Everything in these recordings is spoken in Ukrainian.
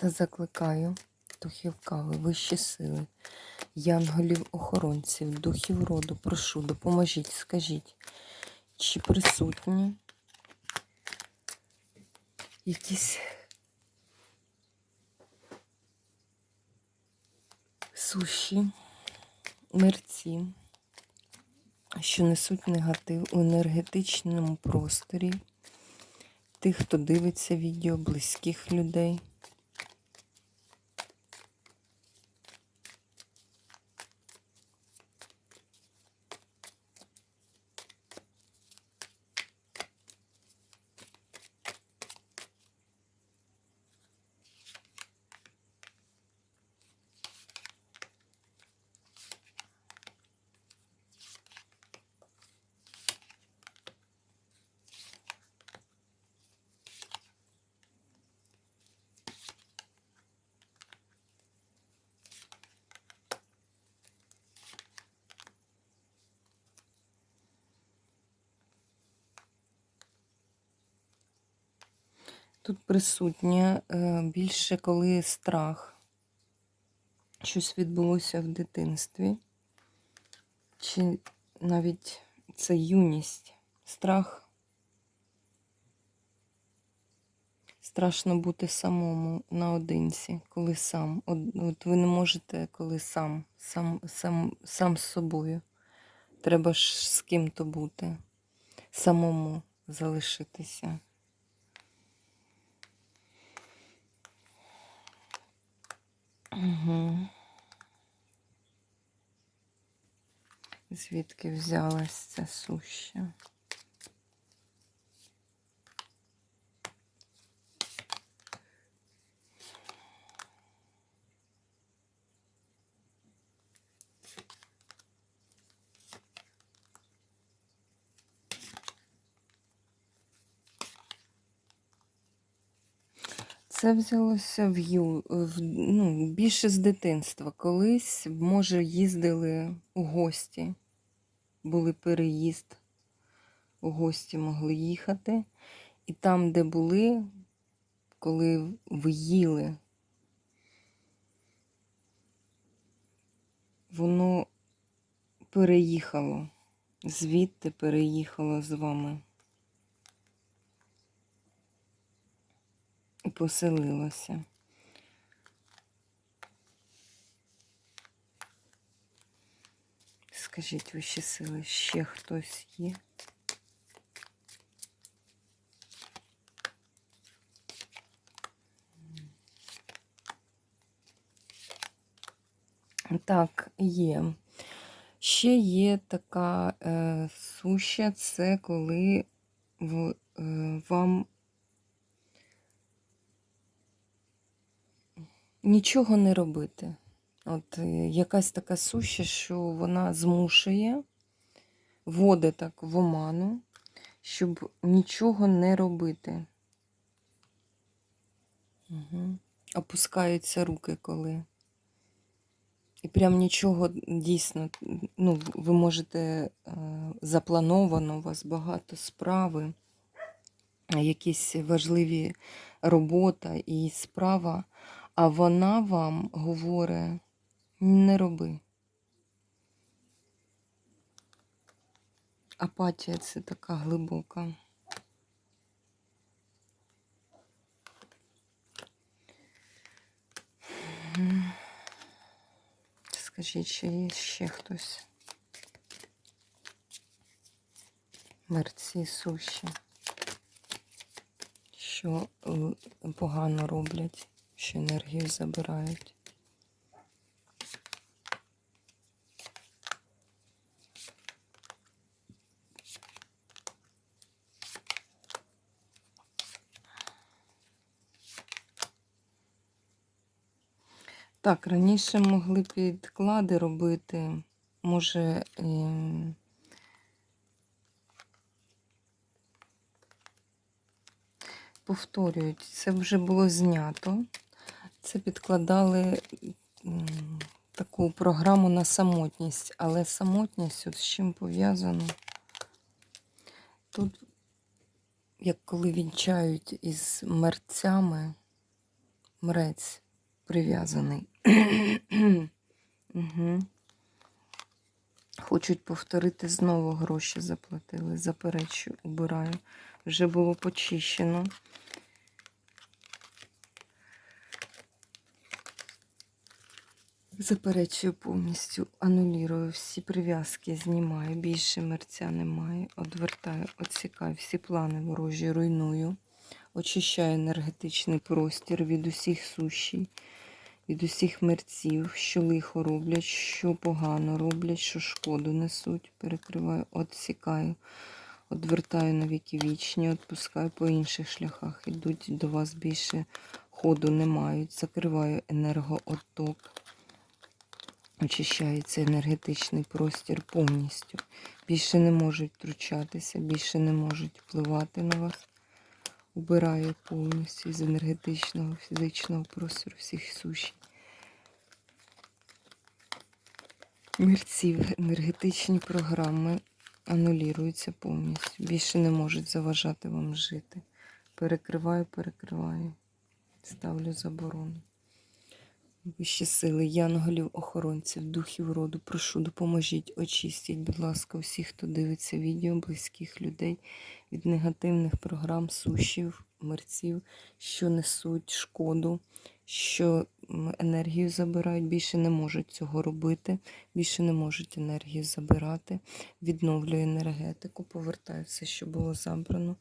Та закликаю духів кави, вищі сили, янголів-охоронців, духів роду, прошу, допоможіть, скажіть, чи присутні якісь суші, мерці, що несуть негатив у енергетичному просторі тих, хто дивиться відео, близьких людей. Тут присутнє е, більше коли страх. Щось відбулося в дитинстві. Чи навіть це юність, страх. Страшно бути самому наодинці, коли сам. От, от ви не можете, коли сам, сам, сам, сам з собою. Треба ж з ким-то бути, самому залишитися. Угу. Звідки взялась ця суща? Це взялося в, ю, в ну, більше з дитинства. Колись, може, їздили у гості, були переїзд, у гості могли їхати. І там, де були, коли ви їли, воно переїхало, звідти переїхало з вами. Поселилася. Скажіть вищі сили, ще хтось є? Так, є. Ще є така е, суща, це коли в, е, вам нічого не робити. От е, якась така суща, що вона змушує, води так в оману, щоб нічого не робити. Угу. Опускаються руки коли. І прям нічого дійсно, ну, ви можете е, заплановано, у вас багато справи, якісь важливі робота і справа, а вона вам говорить, не роби. Апатія це така глибока. Скажіть, чи є ще хтось? Мерці суші, що погано роблять що енергію забирають. Так, раніше могли підклади робити, може. ем, Повторюють, це вже було знято. Це підкладали таку програму на самотність, але самотність от з чим пов'язано? Тут, як коли вінчають із мерцями, мрець прив'язаний. угу. Хочуть повторити знову гроші заплатили. Заперечую, убираю. Вже було почищено. Заперечую повністю, анулірую всі прив'язки, знімаю, більше мерця немає, одвертаю, відсікаю всі плани ворожі, руйную, очищаю енергетичний простір від усіх сушій, від усіх мерців, що лихо роблять, що погано роблять, що шкоду несуть. Перекриваю, відсікаю, одвертаю на віки вічні, відпускаю по інших шляхах. Ідуть до вас більше ходу не мають. Закриваю енергоотток. Очищається енергетичний простір повністю. Більше не можуть втручатися, більше не можуть впливати на вас. Убираю повністю з енергетичного, фізичного простору всіх суші. Мерців, енергетичні програми анулюються повністю. Більше не можуть заважати вам жити. Перекриваю, перекриваю. Ставлю заборону. Вищі сили, янголів, охоронців, духів роду, прошу, допоможіть, очистіть, будь ласка, усіх, хто дивиться відео, близьких людей від негативних програм, сушів, мерців, що несуть шкоду, що енергію забирають, більше не можуть цього робити, більше не можуть енергію забирати. Відновлюю енергетику, повертаю все, що було забрано.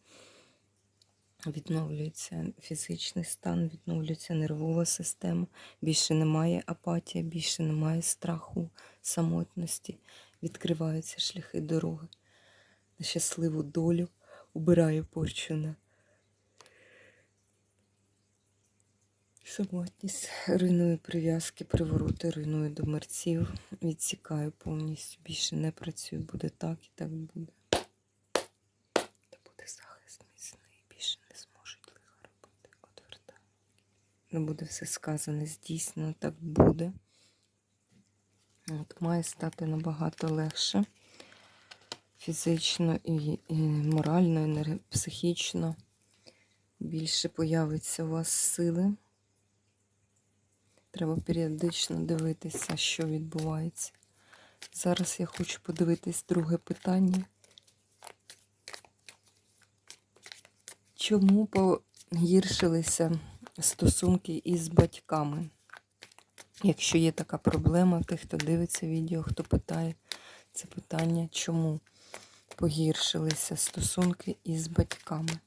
Відновлюється фізичний стан, відновлюється нервова система. Більше немає апатії, більше немає страху, самотності. Відкриваються шляхи дороги на щасливу долю. Убираю порчу на самотність. Руйную прив'язки, привороти, руйную до мерців. Відсікаю повністю. Більше не працюю. Буде так і так буде. Та буде захист міцний. Більше не зможуть лиха робити. Отвертаю. Не буде все сказане, здійснено, так буде. От, має стати набагато легше. Фізично і, і морально, і психічно. Більше появиться у вас сили. Треба періодично дивитися, що відбувається. Зараз я хочу подивитись друге питання. Чому погіршилися стосунки із батьками? Якщо є така проблема, тих, хто дивиться відео, хто питає це питання, чому погіршилися стосунки із батьками?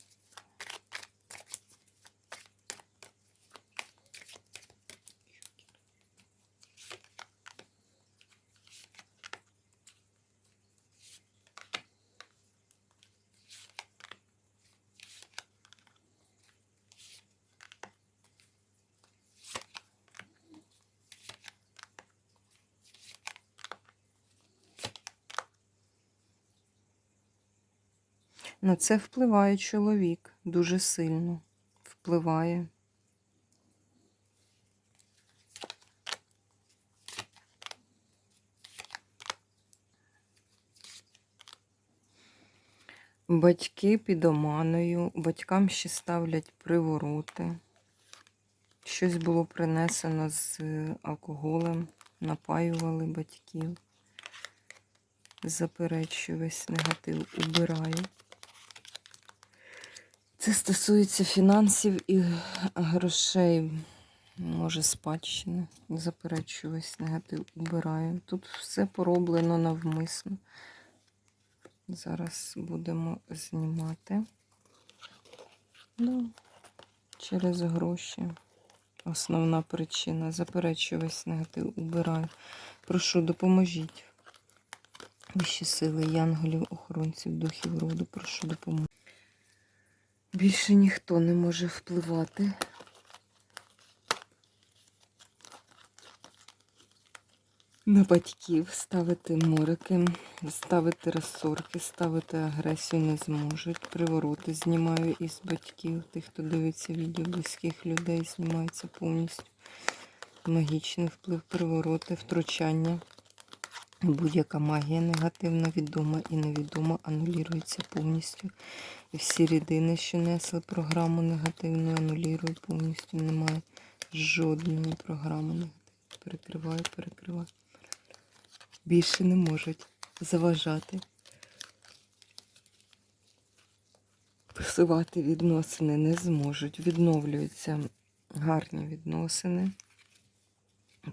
На це впливає чоловік дуже сильно. Впливає. Батьки під оманою, батькам ще ставлять привороти. Щось було принесено з алкоголем, напаювали батьків. Заперечую весь негатив, убираю. Це стосується фінансів і грошей, може, спадщини. Заперечую весь негатив, убираю. Тут все пороблено навмисно. Зараз будемо знімати. Ну, через гроші. Основна причина. Заперечую весь негатив, убираю. Прошу, допоможіть. Вищі сили, янголів, охоронців, духів роду, прошу допомоги. Більше ніхто не може впливати. на батьків, ставити морики, ставити розсорки, ставити агресію не зможуть. Привороти знімаю із батьків. Тих, хто дивиться відео близьких людей, знімається повністю. Магічний вплив, привороти, втручання. Будь-яка магія негативна, відома і невідома, анулюється повністю. І всі рідини, що несли програму негативну, анулюю повністю. Немає жодної програми негативної. Перекриваю, перекриваю. Більше не можуть заважати. Псувати відносини не зможуть. Відновлюються гарні відносини,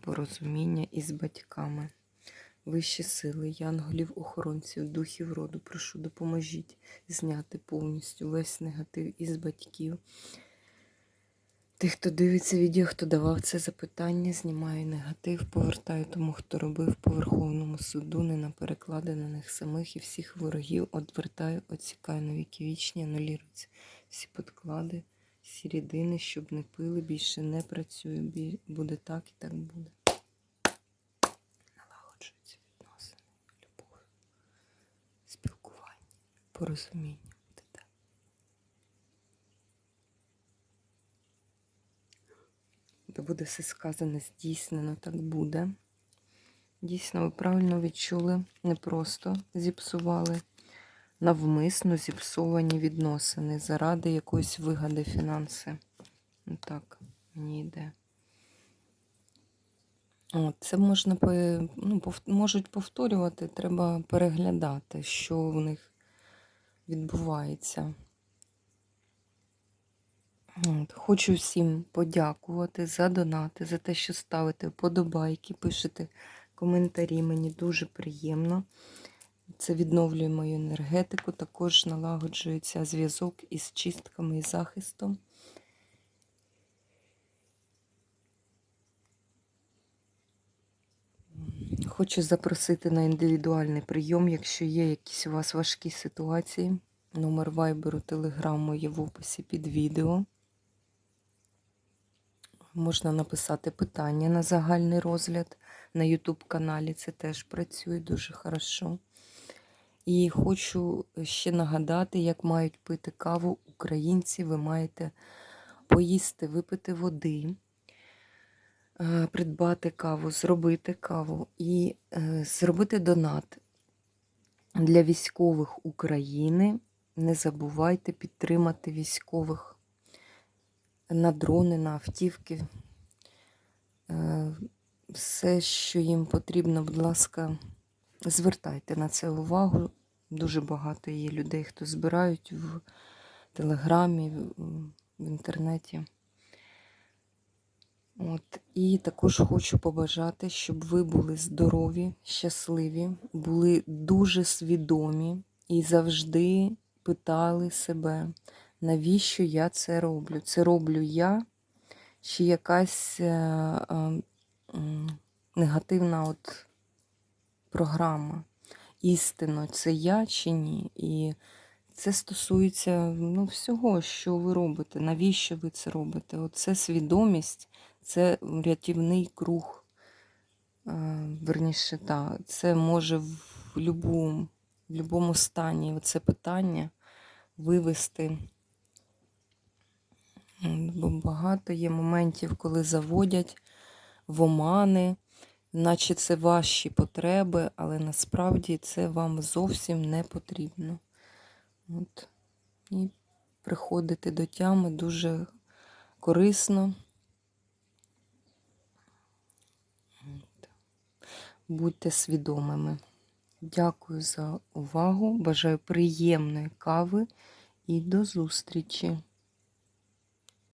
порозуміння із батьками. Вищі сили, янголів, охоронців, духів роду, прошу, допоможіть зняти повністю весь негатив із батьків. Тих, хто дивиться відео, хто давав це запитання, знімаю негатив, повертаю тому, хто робив по Верховному суду, не на переклади на них самих і всіх ворогів одвертаю, оцікаю на віки вічні, анулюються всі подклади, всі рідини, щоб не пили, більше не працюю, буде так і так буде. Порозуміння. Буде так. Де буде все сказане, здійснено, так буде. Дійсно, ви правильно відчули, не просто зіпсували, навмисно зіпсовані відносини заради якоїсь вигади фінанси. Ну так, мені йде. От, це можна ну, можуть повторювати, треба переглядати, що в них відбувається. От, Хочу всім подякувати за донати, за те, що ставите вподобайки, пишете коментарі. Мені дуже приємно. Це відновлює мою енергетику, також налагоджується зв'язок із чистками і захистом. Хочу запросити на індивідуальний прийом, якщо є якісь у вас важкі ситуації. Номер вайберу, телеграму є в описі під відео. Можна написати питання на загальний розгляд на YouTube каналі. Це теж працює дуже хорошо. І хочу ще нагадати, як мають пити каву українці. Ви маєте поїсти, випити води, придбати каву, зробити каву і е, зробити донат для військових України. Не забувайте підтримати військових на дрони, на автівки. Е, Все, що їм потрібно, будь ласка, звертайте на це увагу. Дуже багато є людей, хто збирають в телеграмі, в інтернеті. От. І також хочу побажати, щоб ви були здорові, щасливі, були дуже свідомі і завжди питали себе, навіщо я це роблю? Це роблю я, чи якась е, е, негативна от програма. Істинно, це я чи ні? І це стосується ну, всього, що ви робите, навіщо ви це робите? Оце свідомість, це рятівний круг. Е, Верніше, так, це може в любому, будь-якому стані це питання вивести. Бо багато є моментів, коли заводять в омани, наче це ваші потреби, але насправді це вам зовсім не потрібно. От. І приходити до тями дуже корисно. Будьте свідомими. Дякую за увагу. Бажаю приємної кави і до зустрічі!